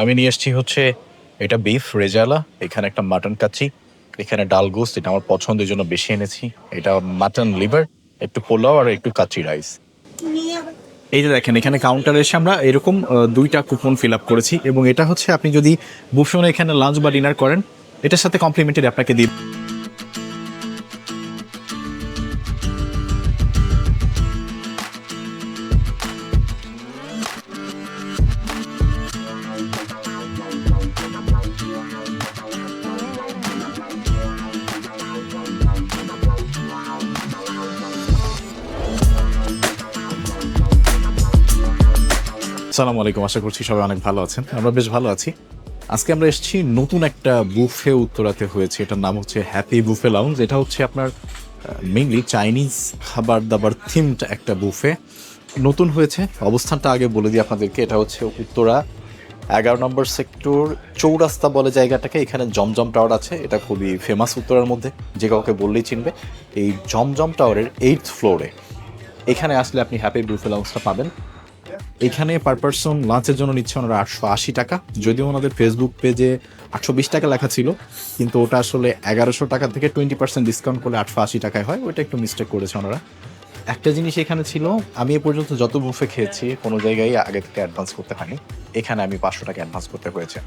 আমি নিয়ে এসেছি হচ্ছে এটা বিফ রেজালা, এখানে একটা মাটন কাচ্চি, এখানে ডাল গোস্ত, এটা আমার পছন্দের জন্য বেশি এনেছি। এটা মাটন লিভার একটু পোলাও আর একটু কাচ্চি রাইস এই যে দেখেন, এখানে কাউন্টারে এসে আমরা এরকম দুইটা কুপন ফিল আপ করেছি এবং এটা হচ্ছে আপনি যদি বুফনে এখানে লাঞ্চ বা ডিনার করেন, এটার সাথে কমপ্লিমেন্টারি আপনাকে দিই সালাম আলাইকুম। আশা করছি সবাই অনেক ভালো আছেন। আমরা বেশ ভালো আছি। আজকে আমরা এসেছি নতুন একটা বুফে উত্তরাতে হয়েছে। এটার নাম হচ্ছে হ্যাপি বুফে লাউঞ্জ এটা হচ্ছে আপনার মেইনলি চাইনিজ খাবার দাবার থিমড একটা বুফে। নতুন হয়েছে। অবস্থানটা আগে বলে দিই আপনাদেরকে। এটা হচ্ছে উত্তরা, এগারো নম্বর সেক্টর, চৌরাস্তা বলে জায়গাটাকে। এখানে জমজম টাওয়ার আছে। এটা খুবই ফেমাস উত্তরার মধ্যে। যে কাউকে বললেই চিনবে। এই জমজম টাওয়ারের এইট ফ্লোরে এখানে আসলে আপনি হ্যাপি বুফে লাউঞ্জটা পাবেন। এখানে পার পার্সন লাঞ্চের জন্য নিচ্ছে ওনারা আটশো আশি টাকা। যদিও ওনাদের ফেসবুক পেজে আটশো বিশ টাকা লেখা ছিল, কিন্তু ওটা আসলে এগারোশো টাকা থেকে টোয়েন্টি পার্সেন্ট ডিসকাউন্ট করলে আটশো আশি টাকায় হয়। ওইটা একটু মিস্টেক করেছে ওনারা। একটা জিনিস এখানে ছিল, আমি এ পর্যন্ত যত বুফে খেয়েছি, কোনো জায়গায় আগে থেকে অ্যাডভান্স করতে হয়নি। এখানে আমি পাঁচশো টাকা অ্যাডভান্স করতে হয়েছে।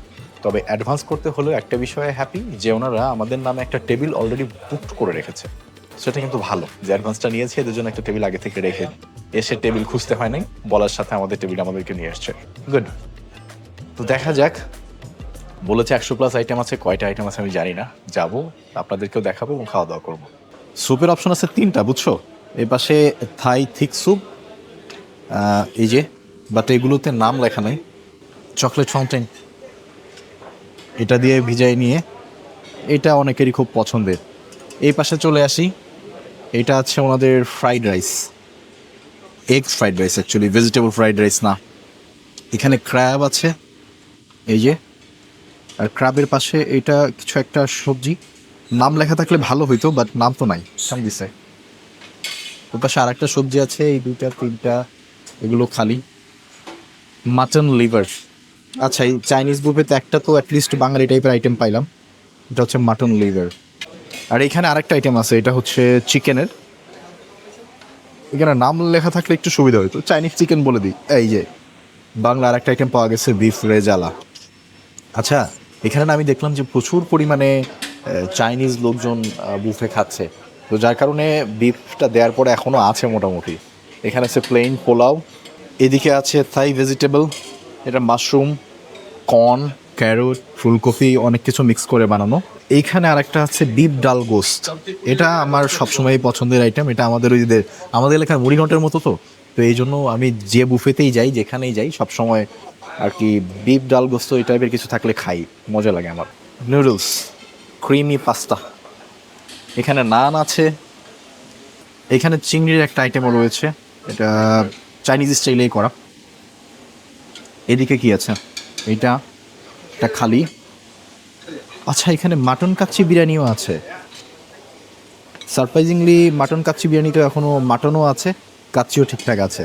তবে অ্যাডভান্স করতে হলেও একটা বিষয়ে হ্যাপি যে ওনারা আমাদের নামে একটা টেবিল অলরেডি বুকড করে রেখেছে। সেটা কিন্তু ভালো। যে অ্যাডভান্সটা নিয়েছে, এদের জন্য একটা টেবিল আগে থেকে রেখে এসে টেবিল খুঁজতে হয় নাই, বলার সাথে আমাদের টেবিল আমাদেরকে নিয়ে আসছে। গুড তো দেখা যাক, বলেছে একশো প্লাস আইটেম আছে, কয়টা আইটেম আছে আমি জানি না। যাব, আপনাদেরকেও দেখাবো এবং খাওয়া দাওয়া করব। স্যুপের অপশন আছে তিনটা, বুঝছ? এই পাশে থাই থিক স্যুপ এই যে বাট এগুলোতে নাম লেখা নাই। চকলেট ফাউন্টেন এটা দিয়ে ভিজাই নিয়ে, এটা অনেকেরই খুব পছন্দের। এই পাশে চলে আসি। এটা আছে ওনাদের fried rice egg fried rice actually vegetable fried rice না। এখানে ক্র্যাব আছে, এই যে। আর ক্র্যাবের পাশে এটা কিছু একটা সবজি। নাম লেখা থাকলে ভালো হইতো বাট নাম তো নাই দিছে ওর পাশে আর একটা সবজি আছে, এই দুইটা, তিনটা, এগুলো খালি। মাটন লিভার আচ্ছা এই চাইনিজ বুফেতে একটা তো অ্যাটলিস্ট বাঙালি টাইপের আইটেম পাইলাম। এটা হচ্ছে মাটন লিভার আর এখানে আরেকটা আইটেম আছে, এটা হচ্ছে চিকেনের এখানে নাম লেখা থাকলে একটু সুবিধা হতো। চাইনিজ চিকেন বলে দিই। এই যে বাংলা আরেকটা আইটেম পাওয়া গেছে বিফ রেজালা। আচ্ছা এখানে আমি দেখলাম যে প্রচুর পরিমাণে চাইনিজ লোকজন বুফে খাচ্ছে। তো যার কারণে বিফটা দেওয়ার পরে এখনও আছে মোটামুটি। এখানে আছে প্লেন পোলাও। এদিকে আছে থাই ভেজিটেবল এটা মাশরুম কর্ন ক্যারোট ফুলকপি, অনেক কিছু মিক্স করে বানানো। এইখানে আরেকটা আছে বিফ ডাল গোস্ত। এটা আমার সবসময় পছন্দের আইটেম এটা আমাদের ওই আমাদের এলাকার মুড়িঘণ্টের মতো তো। তো এই জন্য আমি যে বুফেতেই যাই, যেখানেই যাই, সবসময় আর কি বিফ ডাল গোস্ত এই টাইপের কিছু থাকলে খাই, মজা লাগে আমার। নুডলস ক্রিমি পাস্তা এখানে নান আছে। এখানে চিংড়ির একটা আইটেমও রয়েছে, এটা চাইনিজ স্টাইলেই করা। এদিকে কি আছে? এটা এটা খালি। আচ্ছা এখানে মাটন কাচ্চি বিরিয়ানিও আছে। সারপ্রাইজিংলি মাটন কাচ্চি বিরিয়ানিতে এখনও মাটনও আছে, কাচ্চিও ঠিকঠাক আছে।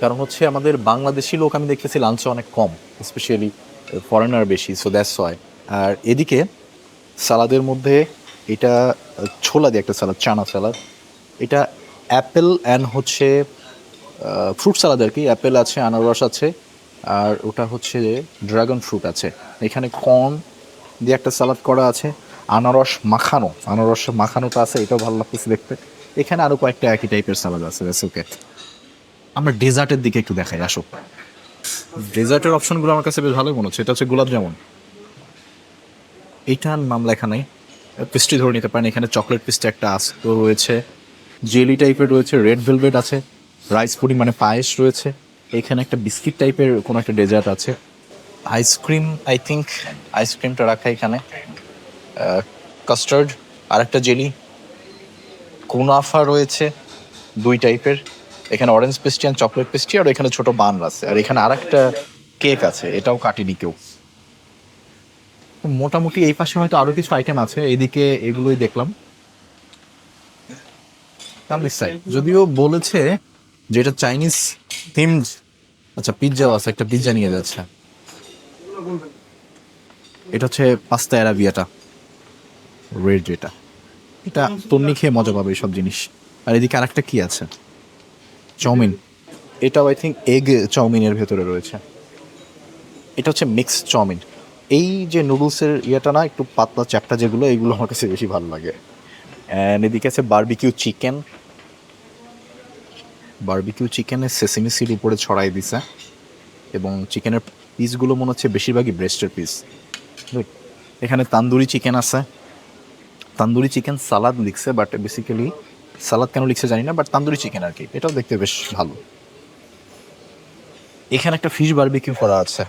কারণ হচ্ছে আমাদের বাংলাদেশি লোক, আমি দেখতেছি লাঞ্চে অনেক কম স্পেশালি ফরেনার বেশি সো দ্যাটস ওয়াই আর এদিকে সালাদের মধ্যে এটা, ছোলা দিয়ে একটা সালাদ, চানা সালাদ। এটা অ্যাপেল অ্যান্ড হচ্ছে ফ্রুট সালাদ আর কি, অ্যাপেল আছে, আনারস আছে, আর ওটা হচ্ছে ড্রাগন ফ্রুট আছে। এখানে কর্ন দিয়ে একটা সালাদ করা আছে। আনারস মাখানো। আনারস মাখানোটা আছে, এটাও ভালো লাগতেছে দেখতে। এখানে আরও কয়েকটা একই টাইপের সালাদ আছে ওকে আমরা ডেজার্টের দিকে একটু দেখাই, আসো। ডেজার্টের অপশনগুলো আমার কাছে বেশ ভালোই মনে হচ্ছে। এটা হচ্ছে গোলাপ জামুন। এইটার নাম লেখা নেই। পেস্ট্রি ধরে নিতে পারেন, এখানে চকলেট পেস্ট্রি একটা আস্ত রয়েছে। জেলি টাইপের রয়েছে রেড ভেলভেট আছে। রাইস পুডিং মানে পায়েস রয়েছে। এখানে একটা বিস্কিট টাইপের কোনো একটা ডেজার্ট আছে। আইসক্রিম আই থিঙ্ক আইসক্রিমটা রাখা এখানে। কাস্টার্ড আর একটা জেলি কুনাফা রয়েছে, দুই টাইপের এখানে অরেঞ্জ পেস্ট্রি আর চকলেট পেস্ট্রি আর এখানে ছোট বান আছে। আর এখানে আর একটা কেক আছে, এটাও কাটিনি কেউ। মোটামুটি এই পাশে হয়তো আরও কিছু আইটেম আছে, এদিকে এগুলোই দেখলাম। যদিও বলেছে যে এটা চাইনিজ থিমড আচ্ছা পিৎজাও আছে, একটা পিৎজা নিয়ে যাচ্ছে। এটা হচ্ছে পাস্তা অ্যারাবিয়াটা। রেড যেটা এটা তন্নি খেয়ে মজা পাবে সব জিনিস। আর এদিকে আরেকটা কি আছে? চাউমিন এটাও আই থিঙ্ক এগ চাউমিনের ভেতরে রয়েছে। এটা হচ্ছে মিক্স চাউমিন এই যে নুডলসের ইয়েটা না, একটু পাতলা চ্যাপটা যেগুলো, এগুলো আমার কাছে বেশি ভালো লাগে। অ্যান্ড এদিকে আছে বারবিকিউ চিকেন বারবিকিউ চিকেনের সেসিমি সিড উপরে ছড়াই দিছে। এবং চিকেনের পিসগুলো মনে হচ্ছে বেশিরভাগই ব্রেস্টের পিস এখানে তান্দুরি চিকেন আছে। তান্দুরি চিকেন সালাদ লিখছে বাট বেসিক্যালি সালাদ কেন লিখছে জানি না বাট তান্দুরি চিকেন আর কি। এটাও দেখতে বেশ ভালো। এখানে একটা ফিশ বারবিকিউ করা আছে।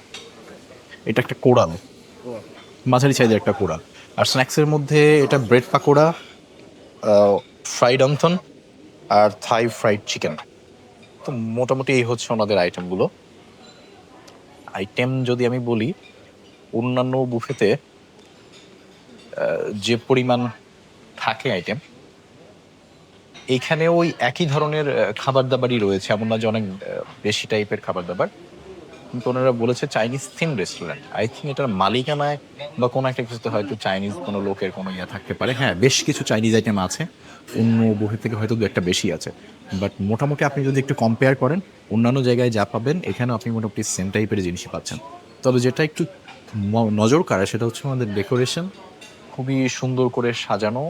এটা একটা কোড়াল মাঝারি সাইজের একটা কোড়াল আর স্ন্যাক্সের মধ্যে এটা ব্রেড পাকোড়া ফ্রাইড অন্থন আর থাই ফ্রাইড চিকেন তো মোটামুটি এই হচ্ছে ওনাদের আইটেমগুলো আইটেম যদি আমি বলি অন্যান্য বুফেতে যে পরিমাণ থাকে আইটেম এখানে ওই একই ধরনের খাবার দাবারই রয়েছে। এমন না যে অনেক বেশি টাইপের খাবার দাবার কিন্তু ওনারা বলেছে Chinese theme restaurant I think এটার মালিকানায় বা কোনো একটা কিছুতে হয়তো চাইনিজ কোনো লোকের কোনো ইয়ে থাকতে পারে। হ্যাঁ বেশ কিছু চাইনিজ আইটেম আছে। অন্য বহি থেকে হয়তো দু একটা বেশি আছে। বাট মোটামুটি আপনি যদি একটু কম্পেয়ার করেন, অন্যান্য জায়গায় যা পাবেন এখানে আপনি মোটামুটি সেম টাইপের জিনিসই পাচ্ছেন। তবে যেটা একটু নজর কাড়ে, সেটা হচ্ছে আমাদের ডেকোরেশন খুবই সুন্দর করে সাজানো।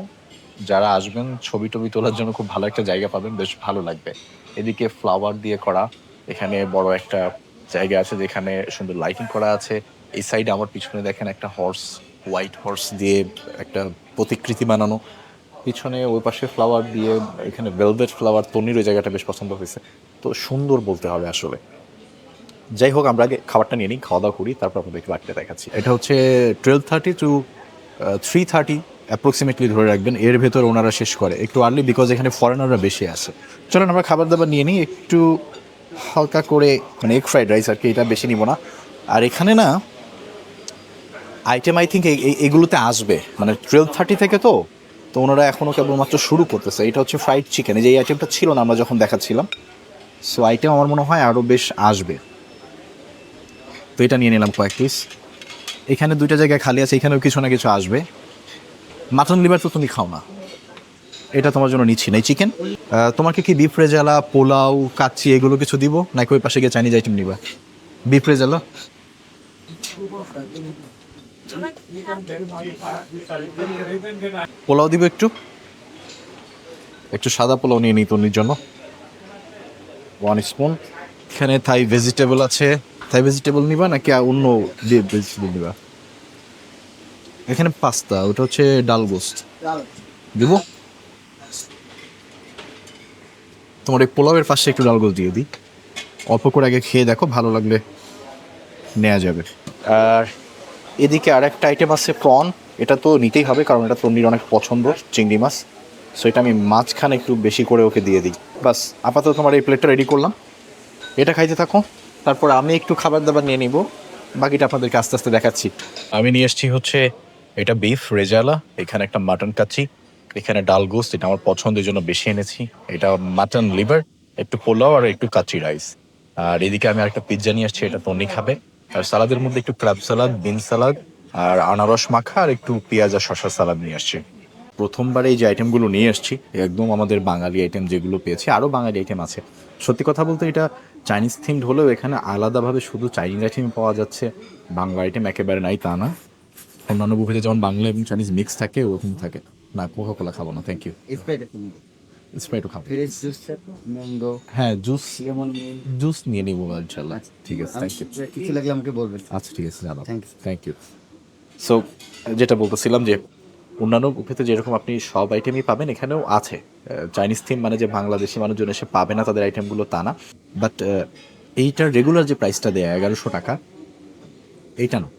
যারা আসবেন, ছবি টবি তোলার জন্য খুব ভালো একটা জায়গা পাবেন, বেশ ভালো লাগবে। এদিকে ফ্লাওয়ার দিয়ে করা, এখানে বড় একটা জায়গা আছে যেখানে সুন্দর লাইটিং করা আছে। এই সাইডে আমার পিছনে দেখেন একটা হর্স হোয়াইট হর্স দিয়ে একটা প্রতিকৃতি বানানো। পিছনে ওই পাশে ফ্লাওয়ার দিয়ে, এখানে ভেলভেট ফ্লাওয়ার তনির ওই জায়গাটা বেশ পছন্দ হয়েছে। তো সুন্দর বলতে হবে আসলে। যাই হোক আমরা আগে খাবারটা নিয়ে নিই খাওয়া দাওয়া করি, তারপর আপনাদেরকে বাকিটা দেখাচ্ছি। এটা হচ্ছে twelve thirty to three thirty approximately ধরে রাখবেন, এর ভেতর ওনারা শেষ করে। একটু আর্লি বিকজ এখানে ফরেনাররা বেশি আছে। চলেন, আমরা খাবার দাবার নিয়ে নিই, একটু হালকা করে মানে এগ ফ্রাইড রাইস আর কি, এটা বেশি নিব না। আর এখানে না আইটেম আই থিঙ্ক এগুলোতে আসবে। মানে টুয়েলভ থার্টি থেকে তো তো ওনারা এখনও কেবলমাত্র শুরু করতেছে। এটা হচ্ছে ফ্রাইড চিকেন এই যে এই আইটেমটা ছিল না, আমরা যখন দেখাচ্ছিলাম। সো আইটেম আমার মনে হয় আরও বেশ আসবে। তো এটা নিয়ে নিলাম কয়েক পিস এখানে দুইটা জায়গায় খালি আছে, এখানেও কিছু না কিছু আসবে। মাটন লিভার তো তুমি খাও না। এটা তোমার জন্য নিচ্ছি। না চিকেন তোমাকে কি বিফ রেজালা, পোলাও, কাচ্চি এগুলো কিছু দিব? নাকি ওই পাশে গিয়ে চাইনিজ আইটেম নিবা? বিফ রেজালা? পোলাও দিব একটু। একটু সাদা পোলাও নিয়ে নিই তনির জন্য। ওয়ান স্পুন এখানে থাই ভেজিটেবল আছে। থাই ভেজিটেবল নিবা নাকি অন্য ভেজিটেবল নিবা? এখানে পাস্তা ওটা হচ্ছে ডাল গোস্ত। দিব? তোমার এই পোলাওয়ের পাশে একটু ডাল গোস্ত দিয়ে দিই। অল্প করে আগে খেয়ে দেখো ভালো লাগলে নেওয়া যাবে। আর এদিকে আর একটা আইটেম আছে প্রন এটা তো নিতেই হবে কারণ এটা তন্নির অনেক পছন্দ চিংড়ি মাছ। সো এটা আমি মাঝখানে একটু বেশি করে ওকে দিয়ে দিই। বাস আপাতত তোমার এই প্লেটটা রেডি করলাম। এটা খাইতে থাকো। তারপর আমি একটু খাবার দাবার নিয়ে নিব। বাকিটা আপনাদেরকে আস্তে আস্তে দেখাচ্ছি। আমি নিয়ে এসেছি হচ্ছে এটা বিফ রেজালা, এখানে একটা মাটন কাচ্চি, এখানে ডাল গোস্ত, এটা আমার পছন্দের জন্য বেশি এনেছি। এটা মাটন লিভার একটু পোলাও আর একটু কাচ্চি রাইস আর এদিকে আমি আরেকটা পিৎজা নিয়ে আসছি এটা তন্নি খাবে। আর সালাদের মধ্যে একটু ক্র্যাব সালাদ বিন সালাদ আর আনারস মাখা আর একটু পেঁয়াজ আর শশা সালাদ নিয়ে আসছি প্রথমবার এই যে আইটেমগুলো নিয়ে আসছি একদম আমাদের বাঙালি আইটেম যেগুলো পেয়েছি আরও বাঙালি আইটেম আছে। সত্যি কথা বলতে এটা চাইনিজ থিমড হলেও এখানে আলাদাভাবে শুধু চাইনিজ আইটেম পাওয়া যাচ্ছে বাংলা আইটেম একেবারে নাই তা না। অন্যান্য বুফেতে যেমন বাংলা এবং চাইনিজ মিক্স থাকে ওরকম থাকে। না কোকা কোলা খাব না থ্যাংক ইউ স্প্রাইট স্প্রাইটও খাব। ম্যাঙ্গো হ্যাঁ জুস জুস নিয়ে। নিবো ইনশাল্লাহ। ঠিক আছে থ্যাংক ইউ কিছু লাগলে আমাকে বলবেন। আচ্ছা ঠিক আছে জানাব. থ্যাংক ইউ সো যেটা বলতেছিলাম যে অন্যান্য বুফেতে যেরকম আপনি সব আইটেমই পাবেন, এখানেও আছে। চাইনিজ থিম মানে যে বাংলাদেশি মানুষজন এসে পাবে না তাদের আইটেমগুলো তা না। বাট এইটার রেগুলার যে প্রাইসটা দেয়, এগারোশো টাকা, এইটা না।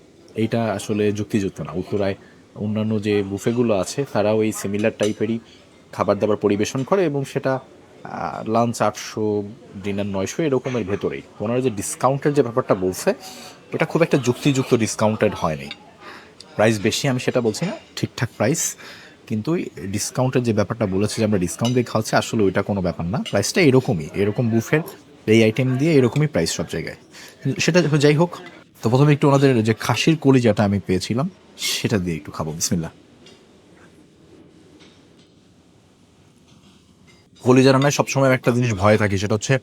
এইটা আসলে যুক্তিযুক্ত না। উত্তরায় অন্যান্য যে বুফেগুলো আছে, তারাও এই সিমিলার টাইপেরই খাবার দাবার পরিবেশন করে এবং সেটা লাঞ্চ আটশো ডিনার নয়শো, এরকমের ভেতরেই। ওনারা যে ডিসকাউন্টের যে ব্যাপারটা বলছে, এটা খুব একটা যুক্তিযুক্ত ডিসকাউন্টেড হয়নি। প্রাইস বেশি, আমি সেটা বলছি না, ঠিকঠাক প্রাইস। কিন্তু ডিসকাউন্টের যে ব্যাপারটা বলেছে যে আমরা ডিসকাউন্ট দিয়ে খাওয়াচ্ছি, আসলে ওইটা কোনো ব্যাপার না। প্রাইসটা এরকমই, এরকম বুফের এই আইটেম দিয়ে এরকমই প্রাইস সব জায়গায়। সেটা যাই হোক, তো প্রথমে একটু ওনাদের যে খাসির কলিজাটা আমি পেয়েছিলাম, সেটা দিয়ে একটু খাব বিসমিল্লা কলিজা রান্নায় সবসময় একটা জিনিস ভয় থাকে, সেটা হচ্ছে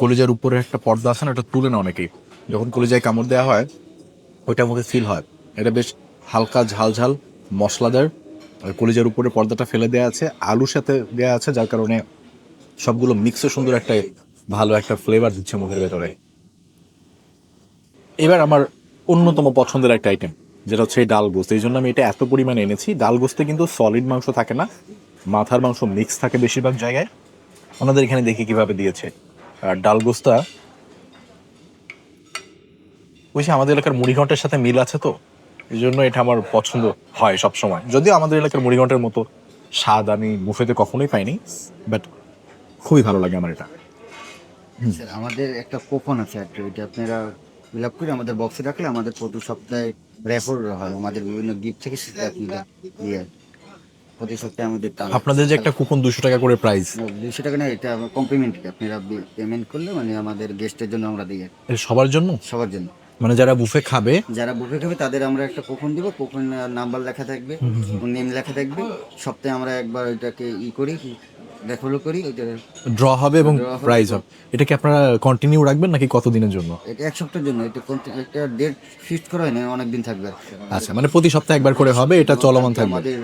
কলিজার উপরে একটা পর্দা আছে না এটা তুলে না অনেকেই। যখন কলিজায় কামড় দেওয়া হয় ওইটা মুখে ফিল হয়। এটা বেশ হালকা ঝাল ঝাল মশলাদার আর কলিজার উপরে পর্দাটা ফেলে দেওয়া আছে, আলুর সাথে দেওয়া আছে, যার কারণে সবগুলো মিক্সে সুন্দর একটা ভালো একটা ফ্লেভার দিচ্ছে মুখের ভেতরে। এবার আমার অন্যতম পছন্দের একটা আইটেম যেটা হচ্ছে ডাল গোস্ত। এই জন্য আমি এটা এত পরিমাণে এনেছি। ডাল গোস্তে কিন্তু সলিড মাংস থাকে না, মাথার মাংস মিক্স থাকে বেশিরভাগ জায়গায়। ওনাদের এখানে দেখি কীভাবে দিয়েছে। আর ডাল গোস্তা বুঝছি আমাদের এলাকার মুড়িঘণ্টের সাথে মিল আছে তো? এই জন্য এটা আমার পছন্দ হয় সব সময় যদিও আমাদের এলাকার মুড়িঘণ্টের মতো স্বাদ আমি বুফেতে কখনোই পাইনি বাট খুবই ভালো লাগে আমার এটা। স্যার আমাদের একটা কুপন আছে একটা ওইটা আপনারা ফিল আপ করে আমাদের বক্সে রাখলে আমাদের প্রতি সপ্তাহে রেফার হয় আমাদের বিভিন্ন গিফট থেকে সেটা আপনারা ইয়ে প্রতি সপ্তাহে আমাদের আপনাদের যে একটা কুপন দুশো টাকা করে প্রাইস দুশো টাকা না এটা কমপ্লিমেন্ট আপনারা পেমেন্ট করলে মানে আমাদের গেস্টের জন্য আমরা দিই সবার জন্য? সবার জন্য। মানে যারা বুফে খাবে? যারা বুফে খাবে তাদের আমরা একটা কুপন দিব। কুপন নাম্বার লেখা থাকবে নেম লেখা থাকবে। সপ্তাহে আমরা একবার ওইটাকে ই করি রেফারও করি ওইটা ড্র হবে এবং। প্রাইজ হবে। এটা কি আপনারা কন্টিনিউ রাখবেন নাকি কতদিনের জন্য? এটা এক সপ্তাহের জন্য। এটা একটা ডেট ফিক্সড করা হয় না অনেক দিন থাকবে। আচ্ছা মানে প্রতি সপ্তাহে একবার করে হবে এটা চলমান থাকবে। আমাদের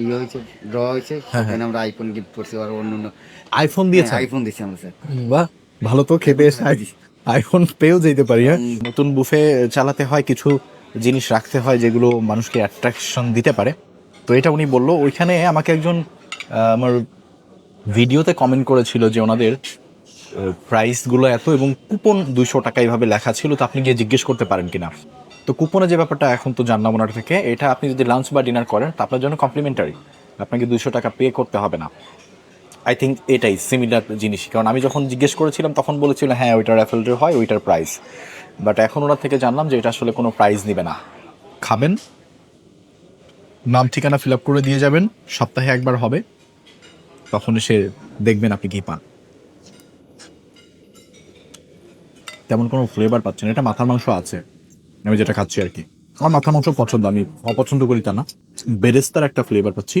ইয়ে হয়েছে ড্র হয়েছে হ্যাঁ, সেখানে আমরা আইফোন গিফট করছি আর অন্য অন্য আইফোন দিয়েছে আইফোন দিচ্ছি আমরা স্যার বাহ ভালো তো খেতে এসে আইফোন পেয়েও যেতে পারি হ্যাঁ? নতুন বুফে চালাতে হয়, কিছু জিনিস রাখতে হয় যেগুলো মানুষকে অ্যাট্রাকশন দিতে পারে। তো এটা উনি বলল, ওইখানে আমাকে একজন আমার ভিডিওতে কমেন্ট করেছিল যে ওনাদের প্রাইসগুলো এত এবং কুপন দুশো টাকা এইভাবে লেখা ছিল, তো আপনি গিয়ে জিজ্ঞেস করতে পারেন কিনা। তো কুপনে যে ব্যাপারটা এখন তো জানলাম ওনার থেকে, এটা আপনি যদি লাঞ্চ বা ডিনার করেন, তা আপনার জন্য কমপ্লিমেন্টারি আপনাকে দুশো টাকা পে করতে হবে না। আই থিঙ্ক এটাই সিমিলার জিনিস। কারণ আমি যখন জিজ্ঞেস করেছিলাম, তখন বলেছিল হ্যাঁ ওইটার অ্যাফেলটের হয়, ওইটার প্রাইস বাট এখন ওনার থেকে জানলাম যে এটা আসলে কোনো প্রাইস নেবে না। খাবেন, নাম ঠিকানা ফিল আপ করে দিয়ে যাবেন, সপ্তাহে একবার হবে তখন এসে দেখবেন আপনি কি পান। তেমন কোনো ফ্লেভার পাচ্ছেন এটা মাথার মাংস আছে। আমি যেটা খাচ্ছি আর কি। আমার মাথার মাংস পছন্দ, আমি অপছন্দ করি তা না। বেরেস্তার একটা ফ্লেভার পাচ্ছি।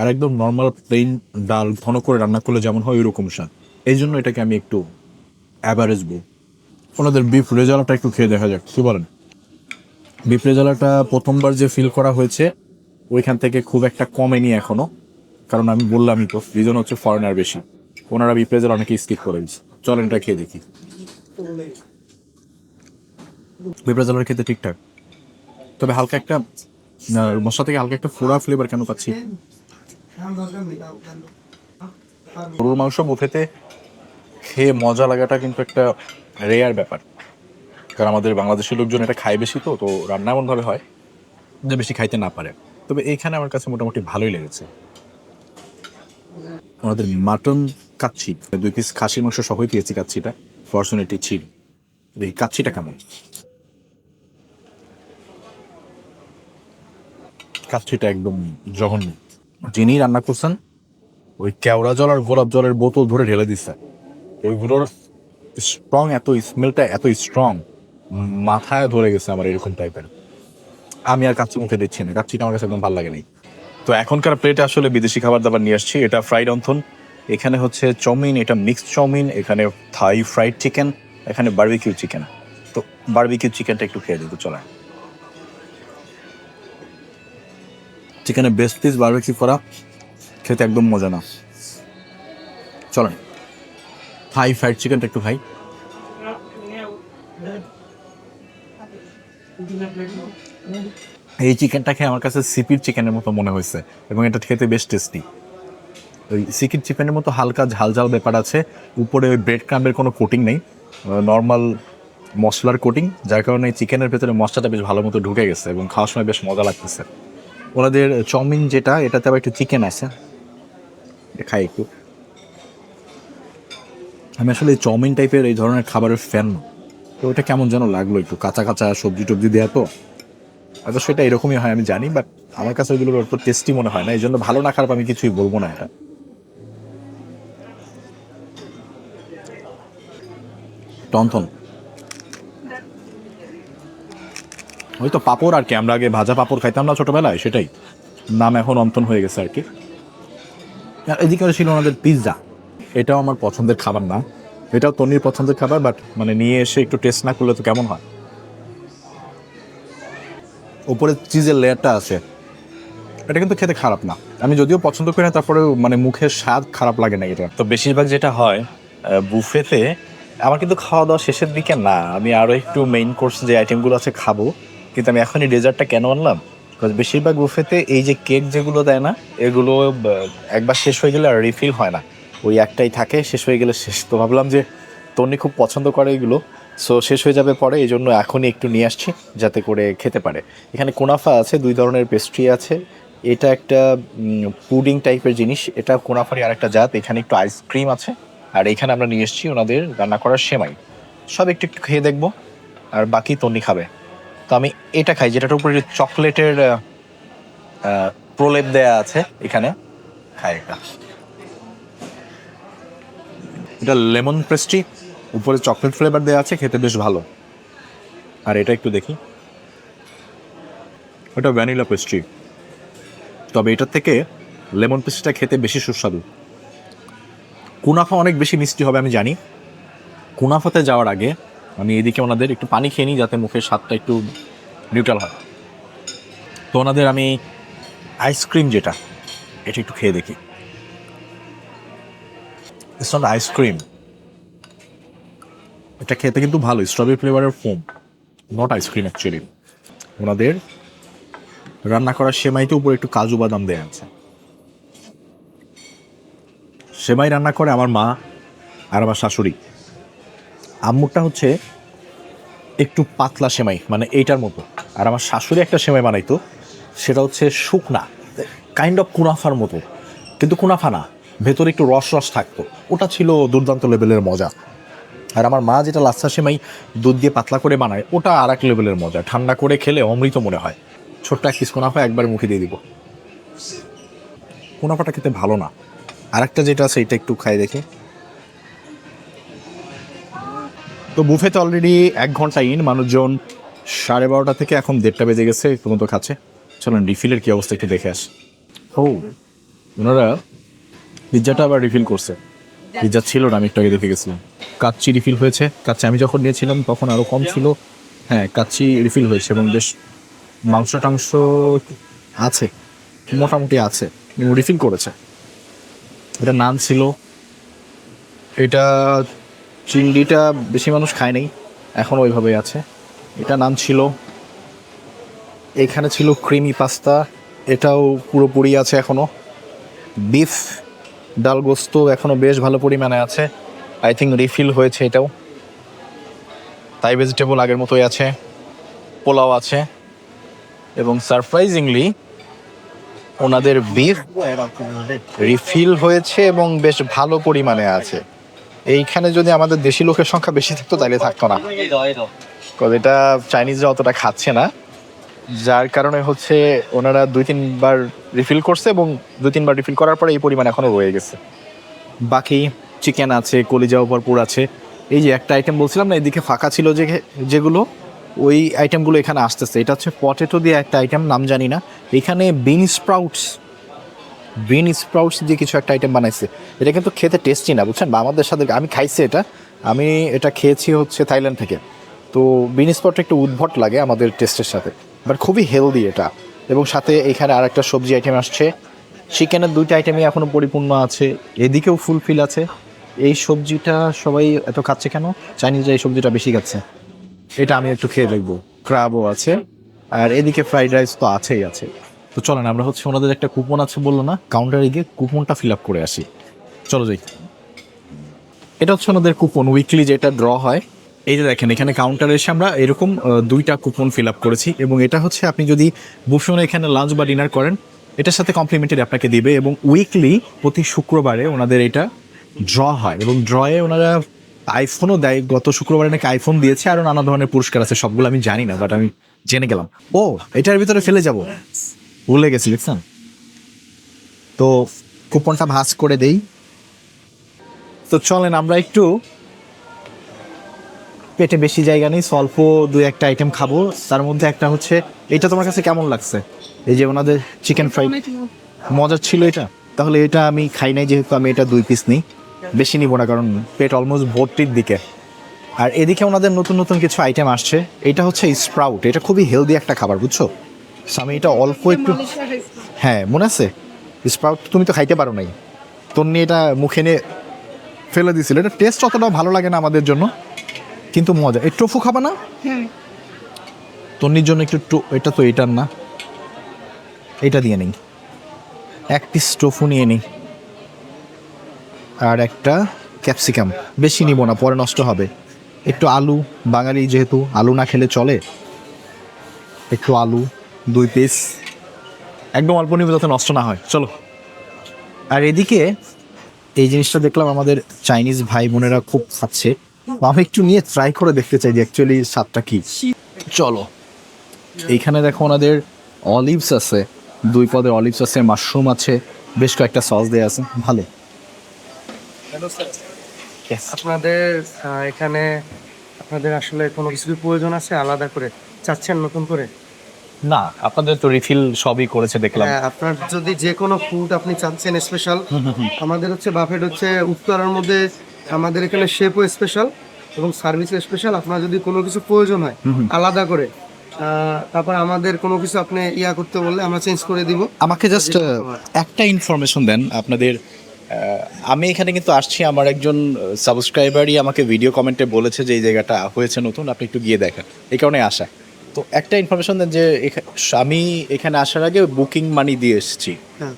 আর একদম নর্মাল প্লেন ডাল ঘন করে রান্না করলে যেমন হয় ওইরকম স্বাদ। এই জন্য এটাকে আমি একটু অ্যাভারেজ বল ওনাদের বিফ রেজালাটা একটু খেয়ে দেখা যাক, কি বলেন? বিফ রেজালাটা প্রথমবার যে ফিল করা হয়েছে, ওইখান থেকে খুব একটা কমেনি এখনও। কারণ আমি বললামই তো রিজন হচ্ছে ফরেনার বেশি। ওনারা বিফ রেজালা অনেকে স্কিপ করে দিচ্ছে চলেন এটা খেয়ে দেখি। বিফ রেজালার খেতে ঠিকঠাক। তবে হালকা একটা মশলা থেকে হালকা একটা ফোড়া ফ্লেভার কেন পাচ্ছি? গরুর মাংস বুফেতে খেয়ে মজা লাগাটা কিন্তু একটা রেয়ার ব্যাপার। কারণ আমাদের বাংলাদেশের লোকজন এটা খায় বেশি তো তো রান্না এমনভাবে হয় যে বেশি খাইতে না পারে। তবে এইখানে আমার কাছে মোটামুটি ভালোই লেগেছে। ওনাদের মাটন কাচ্ছি, দুই পিস খাসির মাংস সহই পেয়েছি কাচ্ছিটা ফর্চুনেটলি ছিল। এই কাচ্ছিটা কেমন? কাচ্ছিটা একদম জঘন্য। যিনি রান্না করছেন, ওই কেওড়া জল আর গোলাপ জলের বোতল ধরে ঢেলে দিচ্ছে ওইগুলোর স্ট্রং এত স্মেলটা এত স্ট্রং মাথায় ধরে গেছে আমার এরকম টাইপের আমি আর কাচ্চি মুখে দিচ্ছি না। কাচ্চিটা আমার কাছে একদম ভালো লাগেনি তো এখনকার প্লেটে আসলে বিদেশি খাবার দাবার নিয়ে আসছি। এটা ফ্রাইড অন্থন। এখানে হচ্ছে চাউমিন, এটা মিক্সড চাউমিন, এখানে থাই ফ্রাইড চিকেন এখানে বার্বিকিউ চিকেন তো বার্বিকিউ চিকেনটা একটু খেয়ে দিতে চলে চিকেনের বেস্ট পিস বার্বিকিউ করা, খেতে একদম মজা না। চলেন। থাই ফ্রাইড চিকেনটা একটু খাই। এই চিকেনটা খেয়ে আমার কাছে সিপির চিকেনের মতো মনে হয়েছে, এবং এটা খেতে বেশ টেস্টি ওই সিকির চিকেনের মতো হালকা ঝাল ঝাল ব্যাপার আছে, উপরে ওই ব্রেড ক্রাম্বের কোনো কোটিং নেই নর্মাল মশলার কোটিং যার কারণে এই চিকেনের ভেতরে মশলাটা বেশ ভালো মতো ঢুকে গেছে, এবং খাওয়ার সময় বেশ মজা লাগতেছে। ওনাদের চাউমিন যেটা, এটাতে আবার একটু চিকেন আছে। খাই একটু। আমি আসলে চাউমিন টাইপের এই ধরনের খাবারের ফ্যান তো ওটা কেমন যেন লাগল একটু, কাঁচা কাঁচা সবজি টবজি দেওয়া তো। হয়তো সেটা এরকমই হয়, আমি জানি বাট আমার কাছে ওইগুলো একটু টেস্টি মনে হয় না। এই জন্য ভালো না খারাপ আমি কিছুই বলব না এটা। টনথন ওই তো পাপড় আর কি, আমরা আগে ভাজা পাপড় খাইতাম না ছোটবেলায়, সেটাই। নাম এখন অন্তন হয়ে গেছে আর কি। এদিকে ছিল ওনাদের পিৎজা এটাও আমার পছন্দের খাবার না। এটাও তনির পছন্দের খাবার বাট মানে নিয়ে এসে একটু টেস্ট না করলে তো কেমন হয়? উপরে চিজের লেয়ারটা আছে। এটা কিন্তু খেতে খারাপ না। আমি যদিও পছন্দ করি না, তারপরে মানে মুখের স্বাদ খারাপ লাগে না এটা। তো বেশিরভাগ যেটা হয় বুফেতে আমার কিন্তু খাওয়া দাওয়া শেষের দিকে না। আমি আরও একটু মেইন কোর্স যে আইটেমগুলো আছে খাব। কিন্তু আমি এখনই ডেজার্টটা কেন আনলাম? বেশিরভাগ বুফেতে এই যে কেক যেগুলো দেয় না, এগুলো একবার শেষ হয়ে গেলে আর রিফিল হয় না। ওই একটাই থাকে, শেষ হয়ে গেলে শেষ। তো ভাবলাম যে তন্নি খুব পছন্দ করে এগুলো। সো শেষ হয়ে যাবে পরে এই জন্য এখনই একটু নিয়ে আসছি, যাতে করে খেতে পারে। এখানে কোনাফা আছে, দুই ধরনের পেস্ট্রি আছে। এটা একটা পুডিং টাইপের জিনিস। এটা কোনাফারি আরেকটা জাত, এখানে একটু আইসক্রিম আছে। আর এখানে আমরা নিয়ে এসেছি ওনাদের রান্না করার সেমাই। সব একটু একটু খেয়ে দেখব। আর বাকি তন্নি খাবে। তো আমি এটা খাই, যেটার উপরে চকলেটের প্রলেপ দেয়া আছে, এখানে খাই এটা। এটা লেমন পেস্ট্রি, উপরে চকলেট ফ্লেভার দেওয়া আছে, খেতে বেশ ভালো। আর এটা একটু দেখি। ওটা ভ্যানিলা পেস্ট্রি। তবে এটার থেকে লেমন পেস্ট্রিটা খেতে বেশি সুস্বাদু। কুনাফা অনেক বেশি মিষ্টি হবে, আমি জানি। কুনাফাতে যাওয়ার আগে আমি এদিকে ওনাদের একটু পানি খেয়ে নিই যাতে মুখের স্বাদটা একটু নিউট্রাল হয়। তো ওনাদের আমি আইসক্রিম যেটা, এটা একটু খেয়ে দেখি। আইসক্রিম এটা খেতে কিন্তু ভালো স্ট্রবেরি ফ্লেভারের ফোম নট আইসক্রিম অ্যাকচুয়ালি ওনাদের রান্না করা সেমাইতে উপরে একটু কাজু বাদাম দেওয়া আছে। সেমাই রান্না করে আমার মা আর আমার শাশুড়ি। আম্মুরটা হচ্ছে একটু পাতলা সেমাই মানে এইটার মতো। আর আমার শাশুড়ি একটা সেমাই বানাইতো, সেটা হচ্ছে শুকনা কাইন্ড অফ কুনাফার মতো, কিন্তু কুনাফা না, ভেতরে একটু রস রস থাকতো। ওটা ছিল দুর্দান্ত লেভেলের মজা। আর আমার মা যেটা লাচ্ছা সেমাই দুধ দিয়ে পাতলা করে বানায়, ওটা আর এক লেভেলের মজা, ঠান্ডা করে খেলে অমৃত মনে হয়। ছোট্ট এক পিস কোনাফা একবার মুখে দিয়ে দিব। কোনাফাটা খেতে ভালো না। আরেকটা যেটা আছে, এটা একটু খাই দেখে। তো বুফেতে অলরেডি এক ঘণ্টা ইন মানুষজন সাড়ে বারোটা থেকে এখন দেড়টা বেজে গেছে পর্যন্ত খাচ্ছে। চলেন রিফিলের কি অবস্থা একটু দেখে আস। ও, ওনারা পিৎজাটা আবার রিফিল করছে। পিৎজা ছিল না, আমি একটু আগে দেখে গেছিলাম। কাচ্চি রিফিল হয়েছে। কাচ্চি আমি যখন নিয়েছিলাম, তখন আরও কম ছিল। হ্যাঁ কাচ্চি রিফিল হয়েছে এবং বেশ মাংস টাংস আছে, মোটামুটি আছে রিফিল করেছে। এটা নান ছিল। এটা চিংড়িটা বেশি মানুষ খায় নাই, এখন ওইভাবেই আছে। এটা নান ছিল, এখানে ছিল ক্রিমি পাস্তা, এটাও পুরোপুরি আছে এখনও বিফ, ডাল গোস্ত এখনও বেশ ভালো পরিমাণে আছে। আই থিঙ্ক রিফিল হয়েছে এটাও। তাই ভেজিটেবল আগের মতোই আছে, পোলাও আছে। এবং সারপ্রাইজিংলি ওনাদের বিফ রিফিল হয়েছে এবং বেশ ভালো পরিমাণে আছে। এইখানে যদি আমাদের দেশি লোকের সংখ্যা বেশি থাকতো তাহলে থাকতো না। এটা চাইনিজরা অতটা খাচ্ছে না। যার কারণে হচ্ছে ওনারা দুই, তিনবার রিফিল করছে এবং দুই, তিনবার রিফিল করার পরে এই পরিমাণ এখনও রয়ে গেছে। বাকি চিকেন আছে কলিজাও ভরপুর আছে। এই যে একটা আইটেম বলছিলাম না, এদিকে ফাঁকা ছিল যে, যেগুলো, ওই আইটেমগুলো এখানে আসতেছে। এটা হচ্ছে পটেটো দিয়ে একটা আইটেম নাম জানি না। এখানে বিন স্প্রাউটস বিন স্প্রাউটস দিয়ে কিছু একটা আইটেম বানাইছে। এটা কিন্তু খেতে টেস্টি না, বুঝছেন? বা আমাদের সাথে আমি খাইছি এটা, আমি এটা খেয়েছি হচ্ছে থাইল্যান্ড থেকে। তো বিন স্প্রাউটটা একটু উদ্ভট লাগে আমাদের টেস্টের সাথে। বাট খুবই হেলদি এটা। এবং সাথে এখানে আর একটা সবজি আইটেম আসছে। চিকেনের দুইটা আইটেমই এখনও পরিপূর্ণ আছে। এদিকেও ফুলফিল আছে। এই সবজিটা সবাই এত খাচ্ছে কেন? চাইনিজরা এই সবজিটা বেশি খাচ্ছে। এটা আমি একটু খেয়ে দেখব। ক্রাবও আছে। আর এদিকে ফ্রাইড রাইস তো আছেই, আছে। তো চলেন, আমরা হচ্ছে ওনাদের একটা কুপন আছে বলল না কাউন্টারে গিয়ে কুপনটা ফিল আপ করে আসি। চলো যাই। এটা হচ্ছে ওনাদের কুপন উইকলি যেটা ড্র হয়। এই যে দেখেন, এখানে কাউন্টারে এসে আমরা এরকম দুইটা কুপন ফিল আপ করেছি এবং এটা হচ্ছে আপনি যদি বুফনে এখানে লাঞ্চ বা ডিনার করেন, এটার সাথে কমপ্লিমেন্টারি আপনাকে দিবে এবং উইকলি প্রতি শুক্রবারে ওনাদের এটা ড্র হয় এবং ড্রয়ে ওনারা আইফোনও দেয়। গত শুক্রবারে নাকি আইফোন দিয়েছে আরও নানা ধরনের পুরস্কার আছে, সবগুলো আমি জানি না বাট আমি জেনে গেলাম। ও, এটার ভিতরে ফেলে যাব। ভুলে গেছি দেখছেন? তো কুপনটা ভাঁজ করে দেই। তো চলেন আমরা একটু পেটে বেশি জায়গা নেই স্বল্প দু একটা আইটেম খাব। তার মধ্যে একটা হচ্ছে এটা তোমার কাছে কেমন লাগছে? এই যে ওনাদের চিকেন ফ্রাই মজার ছিল এটা। তাহলে এটা আমি খাই নাই যেহেতু আমি এটা দুই পিস নিই। বেশি নিব না কারণ পেট অলমোস্ট ভর্তির দিকে। আর এদিকে ওনাদের নতুন নতুন কিছু আইটেম আসছে। এটা হচ্ছে স্প্রাউট এটা খুবই হেলদি একটা খাবার বুঝছ? আমি এটা অল্প একটু হ্যাঁ মনে আছে। স্প্রাউট তুমি তো খাইতে পারো নাই। তোর নিয়ে এটা মুখে নিয়ে ফেলে দিছিল। এটা টেস্ট অতটা ভালো লাগে না আমাদের জন্য। কিন্তু মজা। এই টোফু খাবা না? তন্নির জন্য একটু টো- এটা তো এটার না। এটা দিয়ে নেই। এক পিস টোফু নিয়ে নিই। আর একটা ক্যাপসিকাম বেশি নিব না পরে নষ্ট হবে। একটু আলু বাঙালি যেহেতু আলু না খেলে চলে। একটু আলু। দুই পিস একদম অল্প নিবে যাতে নষ্ট না হয়। চলো। আর এদিকে এই জিনিসটা দেখলাম আমাদের চাইনিজ ভাই বোনেরা খুব খাচ্ছে। আমি একটু নিয়ে ট্রাই করে দেখতে চাই যে অ্যাকচুয়ালি স্বাদটা কি। চলো। এইখানে দেখো ওনাদের অলিভস আছে। দুই পদের অলিভস আছে মাশরুম আছে, বেশ কয়েকটা সস দেওয়া আছে। ভালো। আপনাদের এখানে আপনাদের আসলে কোনো কিছু প্রয়োজন আছে? আলাদা করে। চাচ্ছেন নতুন করে? না আপনাদের তো রিফিল সবই করেছে দেখলাম। হ্যাঁ, আপনার যদি যে কোনো ফুড আপনি চাচ্ছেন স্পেশাল আমাদের হচ্ছে বাফেট হচ্ছে উত্তরার মধ্যে আমাদের এখানে শেপও স্পেশাল এবং সার্ভিস স্পেশাল আপনার যদি কোনো কিছু প্রয়োজন হয় আলাদা করে তারপর আমাদের কোনো কিছু আপনি ইয়া করতে বললে আমরা চেঞ্জ করে দিব। আমাকে জাস্ট একটা ইনফরমেশন দেন আপনাদের আমি এখানে কিন্তু আসছি আমার একজন সাবস্ক্রাইবারই আমাকে ভিডিও কমেন্টে বলেছে যে এই জায়গাটা হয়েছে নতুন আপনি একটু গিয়ে দেখেন। এই কারণে আসা। তো একটা ইনফরমেশন দেন যে আমি এখানে আসার আগে বুকিং মানি দিয়ে এসেছি। হ্যাঁ।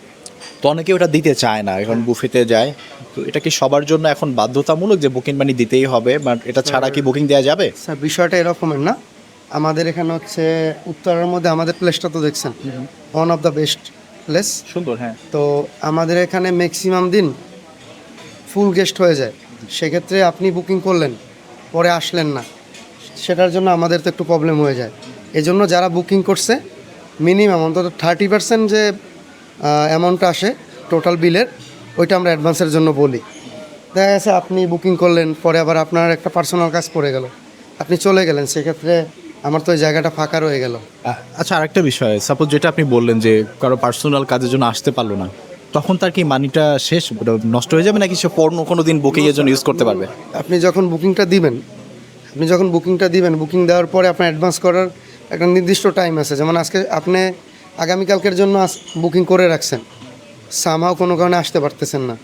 তো অনেকে ওটা দিতে চায় না এখন বুফেতে যায়। তো এটা কি সবার জন্য এখন বাধ্যতামূলক যে বুকিং মানি দিতেই হবে? বাট এটা ছাড়া কি বুকিং দেওয়া যাবে? স্যার বিষয়টা এরকমের না। আমাদের এখানে হচ্ছে উত্তরার মধ্যে আমাদের প্লেসটা তো দেখছেন। One of the best place সুন্দর হ্যাঁ। তো আমাদের এখানে ম্যাক্সিমাম দিন ফুল গেস্ট হয়ে যায়। সেক্ষেত্রে আপনি বুকিং করলেন পরে আসলেন না। সেটার জন্য আমাদের তো একটু প্রবলেম হয়ে যায়। এজন্য যারা বুকিং করছে মিনিমাম অন্তত থার্টি পার্সেন্ট যে অ্যামাউন্টটা আসে টোটাল বিলের ওইটা আমরা অ্যাডভান্সের জন্য বলি। দেখা গেছে আপনি বুকিং করলেন পরে আবার আপনার একটা পার্সোনাল কাজ পড়ে গেল। আপনি চলে গেলেন সেক্ষেত্রে আমার তো ওই জায়গাটা ফাঁকা রয়ে গেল। আচ্ছা আরেকটা বিষয় সাপোজ যেটা আপনি বললেন যে কারও পার্সোনাল কাজের জন্য আসতে পারল না তখন তার কি মানিটা শেষ নষ্ট হয়ে যাবে নাকি সে পণ্য কোনো দিন বুকিংয়ের জন্য ইউজ করতে পারবে? আপনি যখন বুকিংটা দিবেন আপনি যখন বুকিংটা দিবেন বুকিং দেওয়ার পরে আপনার অ্যাডভান্স করার একটা নির্দিষ্ট টাইম আছে। যেমন আজকে আপনি আগামীকালকের জন্য বুকিং করে রাখছেন। সামহাও কোনো কারণে আসতে পারতেছেন না।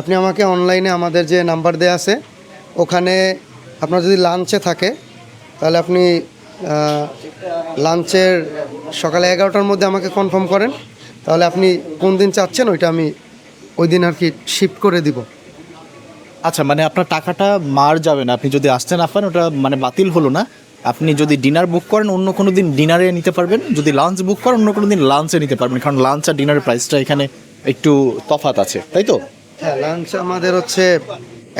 আপনি আমাকে অনলাইনে আমাদের যে নাম্বার দেওয়া আছে, ওখানে আপনার যদি লাঞ্চে থাকে, তাহলে আপনি লাঞ্চের সকালে এগারোটার মধ্যে আমাকে কনফার্ম করেন। তাহলে আপনি কোন দিন চাচ্ছেন, ওইটা আমি ওই দিন আর কি শিফট করে দিব। আচ্ছা মানে আপনার টাকাটা মার যাবে না। আপনি যদি আসতে না পারেন, ওটা মানে বাতিল হলো না? আপনি যদি ডিনার বুক করেন অন্য কোনো দিন ডিনারে নিতে পারবেন। যদি লাঞ্চ বুক করেন অন্য কোনো দিন লাঞ্চে নিতে পারবেন। কারণ লাঞ্চ আর ডিনারের প্রাইসটা এখানে একটু তফাত আছে। তাই তো? হ্যাঁ লাঞ্চ আমাদের হচ্ছে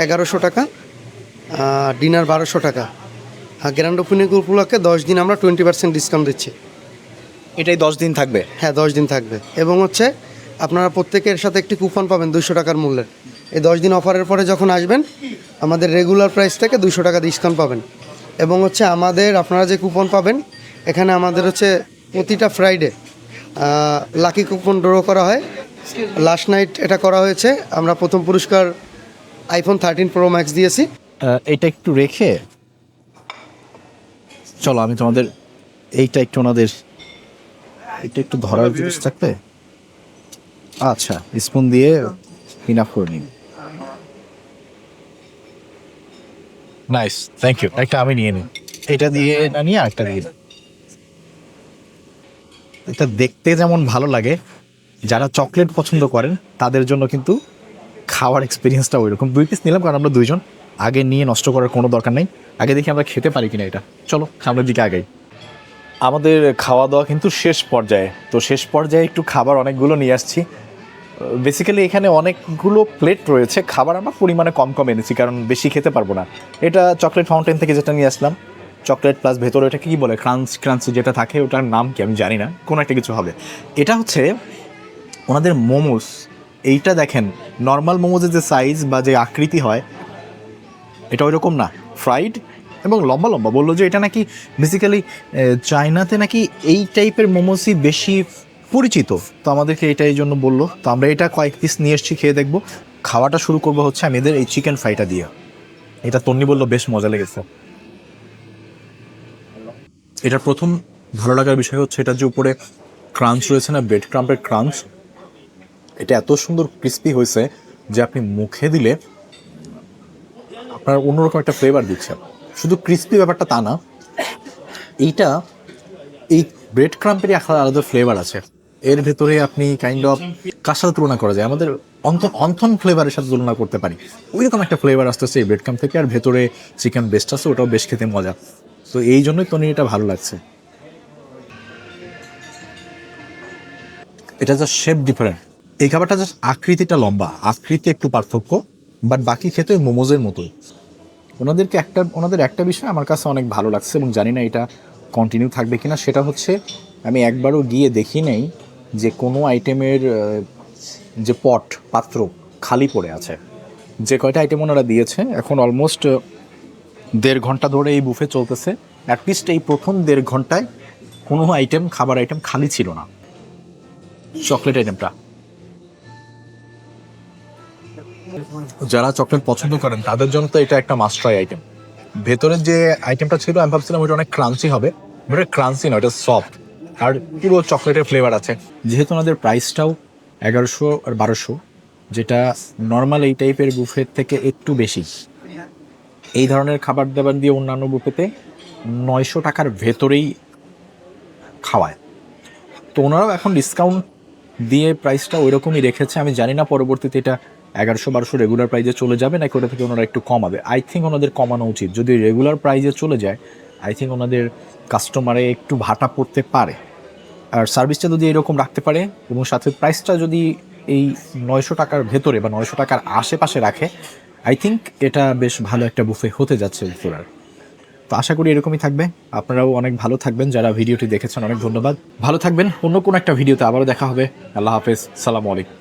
এগারোশো টাকা ডিনার বারোশো টাকা। আর গ্র্যান্ড ওপেনিং উপলক্ষে দশ দিন আমরা টোয়েন্টি পার্সেন্ট ডিসকাউন্ট দিচ্ছি। এটাই দশ দিন থাকবে? হ্যাঁ দশ দিন থাকবে। এবং হচ্ছে আপনারা প্রত্যেকের সাথে একটি কুপন পাবেন দুশো টাকার মূল্যের। এই দশ দিন অফারের পরে যখন আসবেন আমাদের রেগুলার প্রাইস থেকে দুশো টাকা ডিসকাউন্ট পাবেন। এবং হচ্ছে আমাদের আপনারা যে কুপন পাবেন এখানে আমাদের হচ্ছে প্রতিটা ফ্রাইডে লাকি কুপন ড্র করা হয়। লাস্ট নাইট এটা করা হয়েছে। আমরা প্রথম পুরস্কার আইফোন থার্টিন প্রো ম্যাক্স দিয়েছি। এটা একটু রেখে চলো আমি তোমাদের এইটা একটু ওনাদের এটা একটু ধরার জিনিস থাকবে? আচ্ছা স্পুন দিয়ে ইনাফ করে নিন। নাইস থ্যাংক ইউ একটা আমি নিয়ে নিই। এটা দিয়ে এটা নিয়ে আরেকটা দিয়ে। এটা দেখতে যেমন ভালো লাগে, যারা চকলেট পছন্দ করেন, তাদের জন্য কিন্তু খাওয়ার এক্সপিরিয়েন্সটা ওই রকম দুই পিস নিলাম, কারণ আমরা দুইজন। আগে নিয়ে নষ্ট করার কোনো দরকার নেই। আগে দেখি আমরা খেতে পারি কিনা এটা। চলো, সামনের দিকে আগেই। আমাদের খাওয়া দাওয়া কিন্তু শেষ পর্যায়ে। তো শেষ পর্যায়ে একটু খাবার অনেকগুলো নিয়ে আসছি। বেসিক্যালি এখানে অনেকগুলো প্লেট রয়েছে। খাবার আমরা পরিমাণে কম কম এনেছি, কারণ বেশি খেতে পারব না। এটা চকলেট ফাউন্টেন থেকে যেটা নিয়ে আসলাম চকলেট প্লাস ভেতরে এটা কী বলে? ক্রাঞ্চ ক্রাঞ্চ যেটা থাকে, ওটার নাম কি আমি জানি না, কোনো একটা কিছু হবে। এটা হচ্ছে ওনাদের মোমোস। এইটা দেখেন নর্মাল মোমোজের যে সাইজ বা যে আকৃতি হয়, এটা ওই রকম না। ফ্রাইড এবং লম্বা লম্বা। বলল যে এটা নাকি বেসিক্যালি চায়নাতে নাকি এই টাইপের মোমোসই বেশি পরিচিত। তো আমাদেরকে এটা এই জন্য বলল। তো আমরা এটা কয়েক পিস নিয়ে এসেছি, খেয়ে দেখব। খাওয়াটা শুরু করব হচ্ছে আমি এদের এই চিকেন ফ্রাইটা দিয়ে। এটা তন্নি বলল, বেশ মজা লেগেছে। এটার প্রথম ভালো লাগার বিষয় হচ্ছে এটা যে উপরে ক্রাঞ্চ রয়েছে না ব্রেড ক্রাম্পের ক্রাঞ্চ এটা এত সুন্দর ক্রিস্পি হয়েছে যে আপনি মুখে দিলে আপনার অন্যরকম একটা ফ্লেভার দিচ্ছে। শুধু ক্রিস্পি ব্যাপারটা তা না, এইটা, এই ব্রেড ক্রাম্পেরই আলাদা ফ্লেভার আছে। এর ভেতরে আপনি কাইন্ড অফ কার সাথে তুলনা করা যায়? আমাদের অন্থন অন্থন ফ্লেভারের সাথে তুলনা করতে পারি। ওই রকম একটা ফ্লেভার আসতেছে এই ব্রেড থেকে, আর ভেতরে চিকেন বেস্ট আছে, ওটাও বেশ খেতে মজা। তো এই জন্যই তনি এটা ভালো লাগছে। এটা জাস্ট শেপ ডিফারেন্ট এই খাবারটা জাস্ট আকৃতিটা লম্বা, আকৃতি একটু পার্থক্য বাট বাকি খেতে মোমোজের মতোই। ওনাদেরকে একটা, ওনাদের একটা বিষয় আমার কাছে অনেক ভালো লাগছে, এবং জানি না এটা কন্টিনিউ থাকবে কিনা, সেটা হচ্ছে আমি একবারও গিয়ে দেখি নেই যে কোনো আইটেমের যে পট পাত্র খালি পড়ে আছে। যে কয়টা আইটেম ওনারা দিয়েছে, এখন অলমোস্ট দেড় ঘণ্টা ধরে এই বুফে চলতেছে। অ্যাটলিস্ট এই প্রথম দেড় ঘন্টায় কোনো আইটেম খাবার আইটেম খালি ছিল না। চকলেট আইটেমটা যারা চকলেট পছন্দ করেন, তাদের জন্য তো এটা একটা মাস্ট ট্রাই আইটেম ভেতরের যে আইটেমটা ছিল, আমি ভাবছিলাম ওইটা অনেক ক্রাঞ্চি হবে ওটা ক্রাঞ্চি না ওটা সফট আর পুরো চকলেটের ফ্লেভার আছে। যেহেতু ওনাদের প্রাইসটাও এগারোশো আর বারোশো, যেটা নর্মাল এই টাইপের বুফের থেকে একটু বেশি। এই ধরনের খাবার দাবার দিয়ে অন্যান্য বুফেতে নয়শো টাকার ভেতরেই খাওয়ায়। তো ওনারাও এখন ডিসকাউন্ট দিয়ে প্রাইসটা ওই রকমই রেখেছে। আমি জানি না পরবর্তীতে এটা এগারোশো বারোশো রেগুলার প্রাইজে চলে যাবে নাকি ওটা থেকে ওনারা একটু কমাবে। আই থিঙ্ক ওনাদের কমানো উচিত। যদি রেগুলার প্রাইজে চলে যায় আই থিঙ্ক ওনাদের কাস্টমারে একটু ভাটা পড়তে পারে। আর সার্ভিসটা যদি এরকম রাখতে পারে এবং সাথে প্রাইসটা যদি এই নয়শো টাকার ভেতরে বা নয়শো টাকার আশেপাশে রাখে আই থিঙ্ক এটা বেশ ভালো একটা বুফে হতে যাচ্ছে উত্তরার তো আশা করি এরকমই থাকবে। আপনারাও অনেক ভালো থাকবেন যারা ভিডিওটি দেখেছেন, অনেক ধন্যবাদ। ভালো থাকবেন, অন্য কোনো একটা ভিডিওতে আবারও দেখা হবে। আল্লাহ হাফেজ, সালাম আলাইকুম।